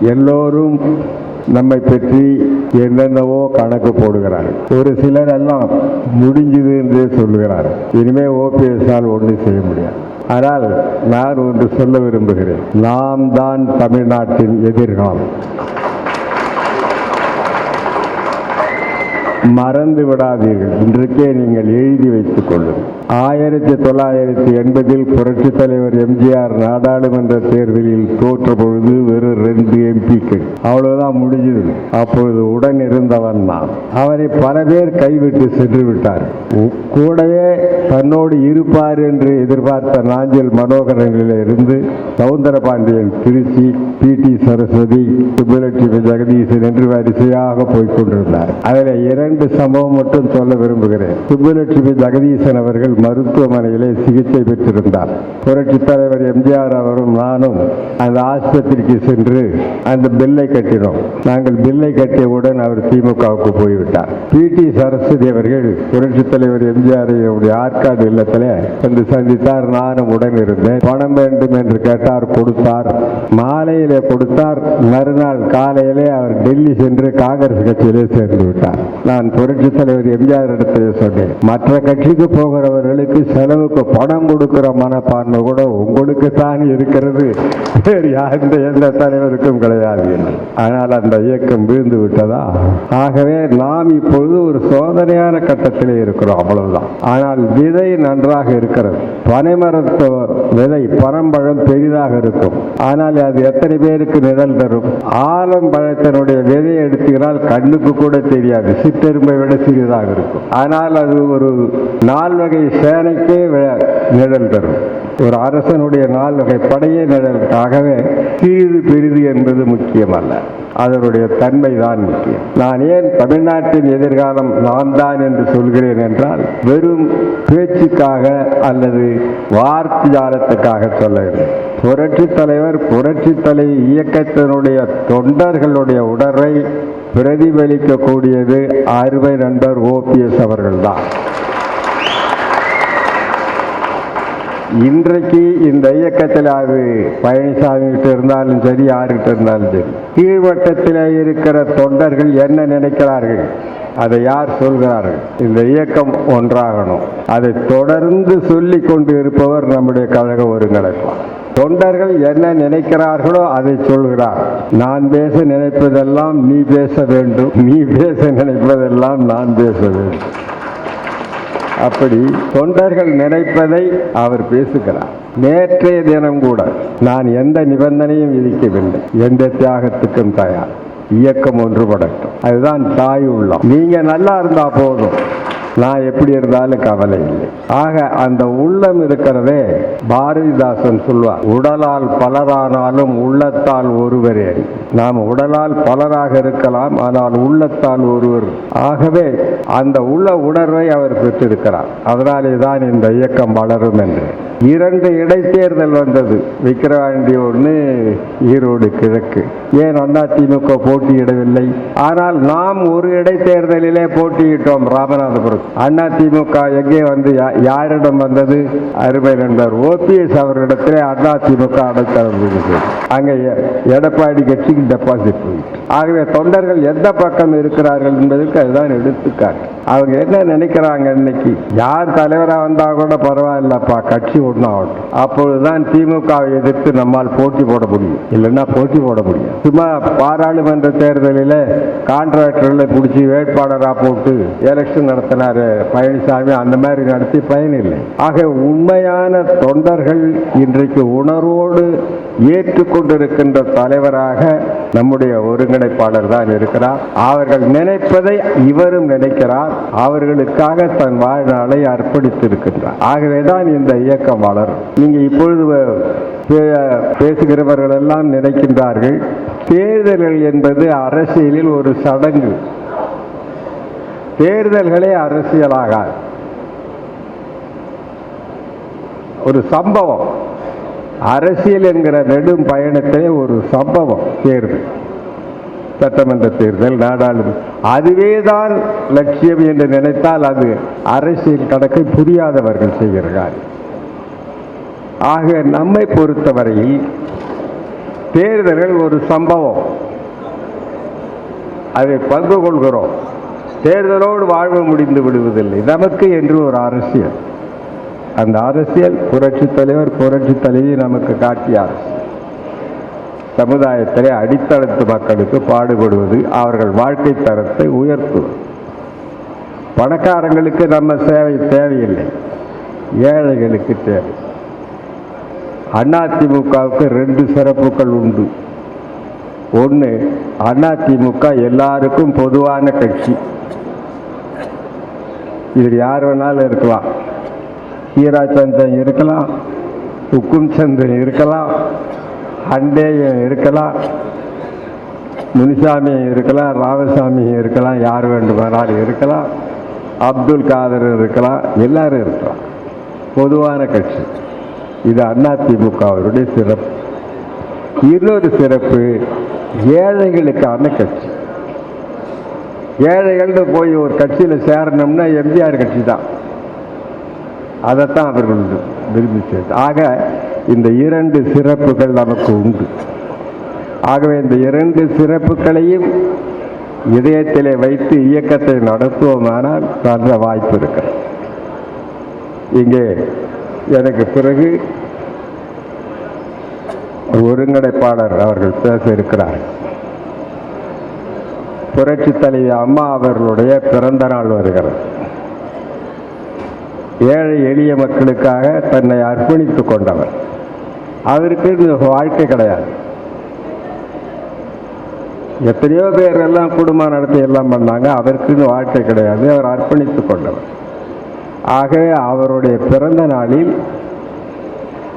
எல்லோரும் நம்மை பற்றி என்னென்னவோ கணக்கு போடுகிறார்கள். ஒரு சிலர் எல்லாம் முடிஞ்சது என்றே சொல்லுகிறார் இனிமே ஓபிஎஸ்ஆல் ஒன்றும் செய்ய முடியாது. ஆனால் நான் ஒன்று சொல்ல விரும்புகிறேன். நாம் தான் தமிழ்நாட்டின் எதிர்காலம். மறந்து விடாதீர்கள். இன்றைக்கே நீங்கள் எழுதி வைத்துக் கொள்ளுங்கள். ஆயிரத்தி தொள்ளாயிரத்தி எண்பதில் புரட்சித் தலைவர் எம்ஜிஆர் நாடாளுமன்ற தேர்தலில் தோற்ற பொழுது வெறும் ரெண்டு எம்பிக்கள். அவ்வளவுதான் முடிஞ்சது. அப்பொழுது உடன் இருந்தவன் நான். அவரை பல பேர் கைவிட்டு சென்று விட்டார். கூடவே தன்னோடு இருப்பார் என்று எதிர்பார்த்த நாஞ்சல் மனோகரங்களில் இருந்து சவுந்தரபாண்டியன் திருச்சி பி டி சரஸ்வதி சுப்புலட்சுமி ஜெகதீசன் என்று வரிசையாக போய்க் கொண்டிருந்தார். அதில் இரண்டு இரண்டு சம்பவம் மட்டும் சொல்ல விரும்புகிறேன். சுப்புலட்சுமி ஜெகதீசன் அவர்கள் மருத்துவமனையிலே சிகிச்சை பெற்றிருந்தார். புரட்சி தலைவர் எம்ஜிஆர் அவரும் நானும் அந்த ஆஸ்பத்திரிக்கு சென்று அந்த பில்லை கட்டினோம். நாங்கள் பில்லை கட்டியவுடன் அவர் திமுகவுக்கு போய்விட்டார். பி. டி. சரஸ்வதி அவர்கள் புரட்சி தலைவர் எம்ஜிஆர் ஆற்காடு இல்லத்தில் வந்து சந்தித்தார். நானும் உடன் இருந்தேன். பணம் வேண்டும் என்று கேட்டார் கொடுத்தார். மாலையிலே கொடுத்தார். மறுநாள் காலையிலே அவர் டெல்லி சென்று காங்கிரஸ் கட்சியிலே சேர்ந்து விட்டார். நான் புரட்சி தலைவர் எம்ஜிஆர் இடத்திலே சொன்னேன் மற்ற கட்சிக்கு போகிறவர்களுக்கு செலவுக்கு பணம் கொடுக்கிற மனப்பான்மை கூட உங்களுக்கு தான் இருக்கிறது. வேறு எந்த எந்த தலைவருக்கும் கிடையாது ஆனால் அந்த இயக்கம் வீழ்ந்து விட்டதா? ஆகவே நாம் இப்பொழுது ஒரு சோதனையான கட்டத்திலே இருக்கிறோம் அவ்வளவுதான். ஆனால் விதை நன்றாக இருக்கிறது. பனைமரத்து விதை பனம்பழம் பெரிதாக இருக்கும். ஆனால் அது எத்தனை பேருக்கு நிழல் தரும்? ஆலம் பழத்தினுடைய விதையை எடுத்துக்கிறால் கண்ணுக்கு கூட தெரியாது. சிற்றெரும்பை விட சிறியதாக இருக்கும். ஆனால் அது ஒரு நால்வகை சேனைக்கே நிழல் தரும். ஒரு அரசனுடைய நாள் வகை படையே நிழல் சிறிது பெரிது என்பது முக்கியமல்ல. அதனுடைய தன்மை தான் முக்கியம். நான் ஏன் தமிழ்நாட்டின் எதிர்காலம் நான் தான் என்று சொல்கிறேன் என்றால் வெறும் பேச்சுக்காக அல்லது வார்த்தையாளத்துக்காக சொல்லவில்லை புரட்சி தலைவர் புரட்சி தலை இயக்கத்தினுடைய தொண்டர்களுடைய உணர்வை பிரதிபலிக்கக்கூடியது அருமை நண்பர் ஓபிஎஸ் அவர்கள்தான். இன்றைக்கு இந்த இயக்கத்தில் அது பழனிசாமி கிட்ட இருந்தாலும் சரி யாருக்கிட்ட இருந்தாலும் சரி கீழ்வட்டத்தில் இருக்கிற தொண்டர்கள் என்ன நினைக்கிறார்கள் அதை யார் சொல்கிறார்கள்? இந்த இயக்கம் ஒன்றாகணும். அதை தொடர்ந்து சொல்லி கொண்டு இருப்பவர் நம்முடைய கழக ஒருங்கிணைப்பார் தொண்டர்கள் என்ன நினைக்கிறார்களோ அதை சொல்கிறார். நான் பேச நினைப்பதெல்லாம் நீ பேச வேண்டும். நீ பேச நினைப்பதெல்லாம் நான் பேச வேண்டும். அப்படி தொண்டர்கள் நினைப்பதை அவர் பேசுகிறார். நேற்றைய தினம் கூட நான் எந்த நிபந்தனையும் விதிக்கவில்லை. எந்த தியாகத்துக்கும் தயார். இயக்கம் ஒன்றுபடட்டும். அதுதான் தாய் உள்ளம். நீங்க நல்லா இருந்தா போதும். நான் எப்படி இருந்தாலும் கவலை இல்லை. ஆக அந்த உள்ளம் இருக்கிறதே பாரதிதாசன் சொல்வார் உடலால் பலரானாலும் உள்ளத்தால் ஒருவரே. நாம் உடலால் பலராக இருக்கலாம் ஆனால் உள்ளத்தால் ஒருவர். ஆகவே அந்த உள்ள உணர்வை அவர் பெற்றிருக்கிறார். அதனாலே தான் இந்த இயக்கம் வளரும் என்று. இரண்டு இடைத்தேர்தல் வந்தது. விக்கிரவாண்டி ஒன்று ஈரோடு கிழக்கு. ஏன் அண்ணா திமுக போட்டியிடவில்லை? ஆனால் நாம் ஒரு இடைத்தேர்தலிலே போட்டியிட்டோம் ராமநாதபுரம். அண்ணா திமுக எங்கே வந்து யா- யாரிடம் வந்தது? அருமை நண்பர் ஓபிஎஸ் அவரிடத்துலேயே அண்ணா திமுக அடைத்தது அங்கே எ- எடப்பாடி கட்சிக்கு டெபாசிட் போயிட்டு. ஆகவே தொண்டர்கள் எந்த பக்கம் இருக்கிறார்கள் என்பதற்கு அதுதான் எடுத்துக்காட்டு. அவங்க என்ன நினைக்கிறாங்க இன்னைக்கு? யார் தலைவராக வந்தா கூட பரவாயில்லப்பா கட்சி ஒன்றாகட்டும் அப்பொழுதுதான் திமுகவை எதிர்த்து நம்மால் போட்டி போட முடியும். இல்லைன்னா போட்டி போட முடியும் சும்மா பாராளுமன்ற தேர்தலில் கான்ட்ராக்டர்களை பிடிச்சி வேட்பாளராக போட்டு எலெக்ஷன் நடத்தினார் பழனிசாமி அந்த மாதிரி நடத்தி பயனில்லை. ஆக உண்மையான தொண்டர்கள் இன்றைக்கு உணர்வோடு ஏற்றுக்கொண்டிருக்கின்ற தலைவராக நம்முடைய ஒருங்கிணைப்பாளர் தான் இருக்கிறார். அவர்கள் நினைப்பதை இவரும் நினைக்கிறார். அவர்களுக்காக தன் வாழ்நாளை அர்ப்பணித்திருக்கின்றார். ஆகவேதான் இந்த இயக்கம் வளரும். நீங்க இப்பொழுது பேசுகிறவர்கள் எல்லாம் நினைக்கின்றார்கள் தேர்தல்கள் என்பது அரசியலில் ஒரு சடங்கு. தேர்தல்களே அரசியலாகாது. ஒரு சம்பவம். அரசியல் என்கிற நெடும் பயணத்திலே ஒரு சம்பவம் தேர்தல். சட்டமன்ற தேர்தல் நாடாளுமன்ற. அதுவே தான் லட்சியம் என்று நினைத்தால் அது அரசியல் கணக்கை புரியாதவர்கள் செய்கிறார்கள். ஆக நம்மை பொறுத்தவரையில் தேர்தல்கள் ஒரு சம்பவம். அதை பங்கு கொள்கிறோம். தேர்தலோடு வாழ்வு முடிந்து விடுவதில்லை. நமக்கு என்று ஒரு அரசியல். அந்த அரசியல் புரட்சி தலைவர் புரட்சி தலைவி நமக்கு காட்டிய அரசியல். சமுதாயத்திலே அடித்தளத்து மக்களுக்கு பாடுபடுவது அவர்கள் வாழ்க்கை தரத்தை உயர்த்துவது. பணக்காரங்களுக்கு நம்ம சேவை தேவையில்லை. ஏழைகளுக்கு தேவை. அதிமுகவுக்கு ரெண்டு சிறப்புகள் உண்டு. ஒன்று அதிமுக எல்லாருக்கும் பொதுவான கட்சி. இதில் யார் வேணாலும் இருக்கலாம். ஈராச்சந்திரன் இருக்கலாம் உக்கும் சந்திரன் இருக்கலாம் அண்டேயம் இருக்கலாம் முனிசாமி இருக்கலாம் ராமசாமி இருக்கலாம் யார் வேண்டுமானாலும் இருக்கலாம் அப்துல் காதர் இருக்கலாம் எல்லாரும் இருக்கலாம். பொதுவான கட்சி. இது அதிமுகவினுடைய சிறப்பு. இன்னொரு சிறப்பு ஏழைகளுக்கான கட்சி. ஏழைகள்னு போய் ஒரு கட்சியில் சேரணும்னா எம்ஜிஆர் கட்சி தான் அதைத்தான் அவர்கள் விரும்பி சேர்த்து. ஆக இந்த இரண்டு சிறப்புகள் நமக்கு உண்டு. ஆகவே இந்த இரண்டு சிறப்புகளையும் இதயத்திலே வைத்து இயக்கத்தை நடத்துவோமானால் நல்ல வாய்ப்பு இருக்கிறது. இங்கே எனக்கு பிறகு ஒருங்கிணைப்பாளர் அவர்கள் பேச இருக்கிறார். புரட்சி தலைவி அம்மா அவர்களுடைய பிறந்த நாள் வருகிறது. ஏழை எளிய மக்களுக்காக தன்னை அர்ப்பணித்துக் கொண்டவர். அவருக்கு இந்த வாழ்க்கை கிடையாது. எத்தனையோ பேர் எல்லாம் குடும்பம் நடத்தி எல்லாம் பண்ணாங்க அவருக்கு இந்த வாழ்க்கை கிடையாது அவர் அர்ப்பணித்துக் கொண்டவர். ஆகவே அவருடைய பிறந்த நாளில்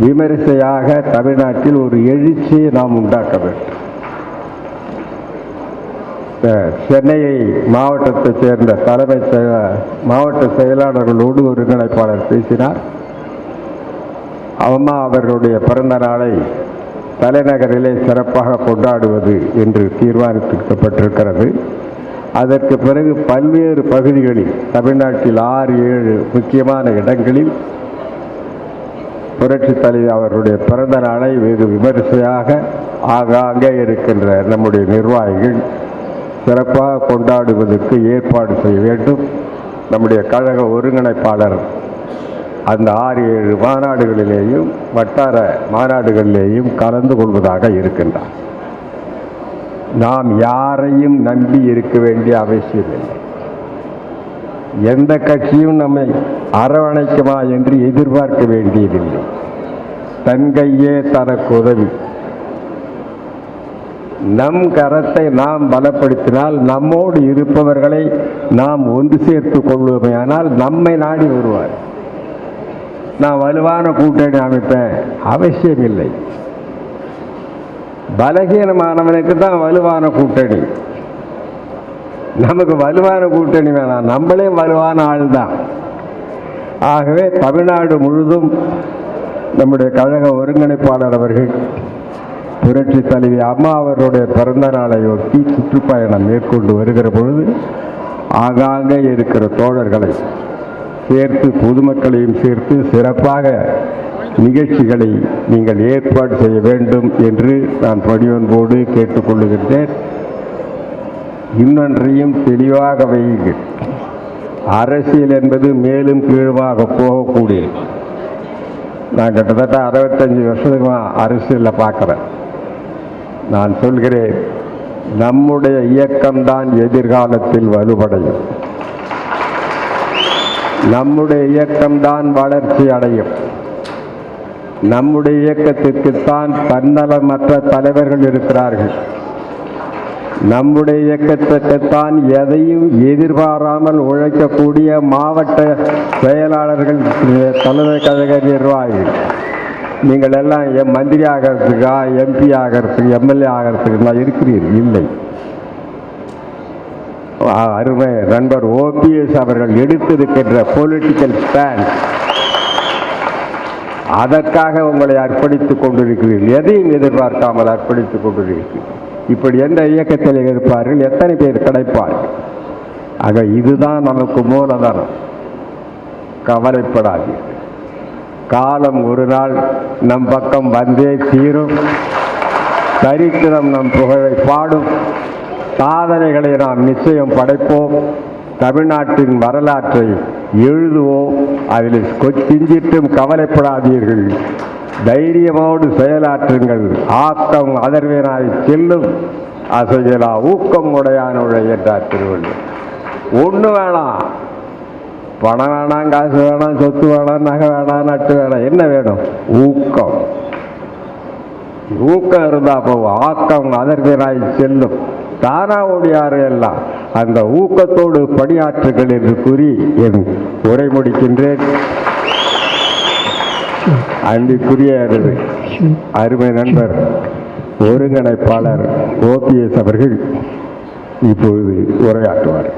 விமரிசையாக தமிழ்நாட்டில் ஒரு எழுச்சியை நாம் உண்டாக்க வேண்டும். சென்னையை மாவட்டத்தைச் சேர்ந்த தலைமை செயல- மாவட்ட செயலாளர்களோடு ஒருங்கிணைப்பாளர் பேசினார். அம்மா அவர்களுடைய பிறந்த நாளை தலைநகரிலே சிறப்பாக கொண்டாடுவது என்று தீர்மானிக்கப்பட்டிருக்கிறது. அதற்கு பிறகு பல்வேறு பகுதிகளில் தமிழ்நாட்டில் ஆறு ஏழு முக்கியமான இடங்களில் புரட்சி தலைவர் அவருடைய பிறந்த நாளை வெகு விமரிசையாக ஆங்காங்கே இருக்கின்ற நம்முடைய நிர்வாகிகள் சிறப்பாக கொண்டாடுவதற்கு ஏற்பாடு செய்ய வேண்டும். நம்முடைய கழக ஒருங்கிணைப்பாளர் அந்த ஆறு ஏழு மாநாடுகளிலேயும் வட்டார மாநாடுகளிலேயும் கலந்து கொள்வதாக இருக்கின்றார். நாம் யாரையும் நம்பி இருக்க வேண்டிய அவசியம் இல்லை. எந்த கட்சியும் நம்மை அரவணைக்குமா என்று எதிர்பார்க்க வேண்டியதில்லை. தன் கையே தனக்கு உதவி. நம் கரத்தை நாம் பலப்படுத்தினால் நம்மோடு இருப்பவர்களை நாம் ஒன்று சேர்த்து கொள்வோமேயானால் நம்மை நாடி வருவார். நான் வலுவான கூட்டணி அமைப்பேன். அவசியம் இல்லை பலகீனமானவனுக்கு தான் வலுவான கூட்டணி. நமக்கு வலுவான கூட்டணி வேணாம். நம்மளே வலுவான ஆள் தான் ஆகவே தமிழ்நாடு முழுதும் நம்முடைய கழக ஒருங்கிணைப்பாளர் அவர்கள் புரட்சி தலைவி அம்மா அவருடைய பிறந்த நாளையொட்டி சுற்றுப்பயணம் மேற்கொண்டு வருகிற பொழுது ஆங்காங்கே இருக்கிற தோழர்களை சேர்த்து பொதுமக்களையும் சேர்த்து சிறப்பாக நிகழ்ச்சிகளை நீங்கள் ஏற்பாடு செய்ய வேண்டும் என்று நான் பணியொன்போடு கேட்டுக்கொள்ளுகின்றேன். இன்னொன்றையும் தெளிவாக வையுங்கள். அரசியல் என்பது மேலும் கீழுமாக போகக்கூடிய நான் கிட்டத்தட்ட அறுபத்தஞ்சு வருஷத்துக்குமா அரசியலில் பார்க்குறேன். நான் சொல்கிறேன் நம்முடைய இயக்கம்தான் எதிர்காலத்தில் வலுவடையும். நம்முடைய இயக்கம்தான் வளர்ச்சி அடையும். நம்முடைய இயக்கத்திற்குத்தான் தன்னலமற்ற தலைவர்கள் இருக்கிறார்கள். நம்முடைய இயக்கத்திற்குத்தான் எதையும் எதிர்பாராமல் உழைக்கக்கூடிய மாவட்ட செயலாளர்கள் தலைமை கழக நிர்வாகிகள் நீங்கள் எல்லாம் எம் மந்திரி ஆகிறதுக்கா எம்பி ஆகிறதுக்கு எம்எல்ஏ ஆகிறதுக்கு நான் இருக்கிறீர்கள். இல்லை. அருமை நண்பர் ஓபிஎஸ் அவர்கள் எடுத்திருக்கின்ற பொலிட்டிக்கல் ஸ்டாண்ட் அதற்காக உங்களை அர்ப்பணித்துக் கொண்டிருக்கிறீர்கள் எதையும் எதிர்பார்க்காமல் அர்ப்பணித்துக் கொண்டிருக்கிறீர்கள் இப்படி எந்த இயக்கத்தில் இருப்பார்கள்? எத்தனை பேர் கிடைப்பார்கள்? ஆக இதுதான் நமக்கு மூலதனம். கவலைப்படாது காலம் ஒரு நாள் நம் பக்கம் வந்தே தீரும். சரித்திரம் நம் புகழை பாடும். சாதனைகளை நாம் நிச்சயம் படைப்போம். தமிழ்நாட்டின் வரலாற்றை எழுதுவோம். அதில் கொஞ்சிட்டும் கவலைப்படாதீர்கள். தைரியமோடு செயலாற்றுங்கள். ஆக்கம் அதர்வேனாய் செல்லும். அசையலா ஊக்கம் உடையானுடைய என்றார் திருவள்ளுவர். ஒன்று வேணாம். பணம் வேணாம் காசு வேணாம் சொத்து வேணாம் நகை வேணாம் நட்டு வேணாம். என்ன வேணும்? ஊக்கம். ஊக்கம் இருந்தால் போகும் ஆக்கம் அதற்கராய் செல்லும். தானா எல்லாம் அந்த ஊக்கத்தோடு பணியாற்றுகள் என்று கூறி என் உரை முடிக்கின்றேன். அன்பிற்குரிய அருமை நண்பர் ஒருங்கிணைப்பாளர் ஓபிஎஸ் அவர்கள் இப்பொழுது உரையாற்றுவார்.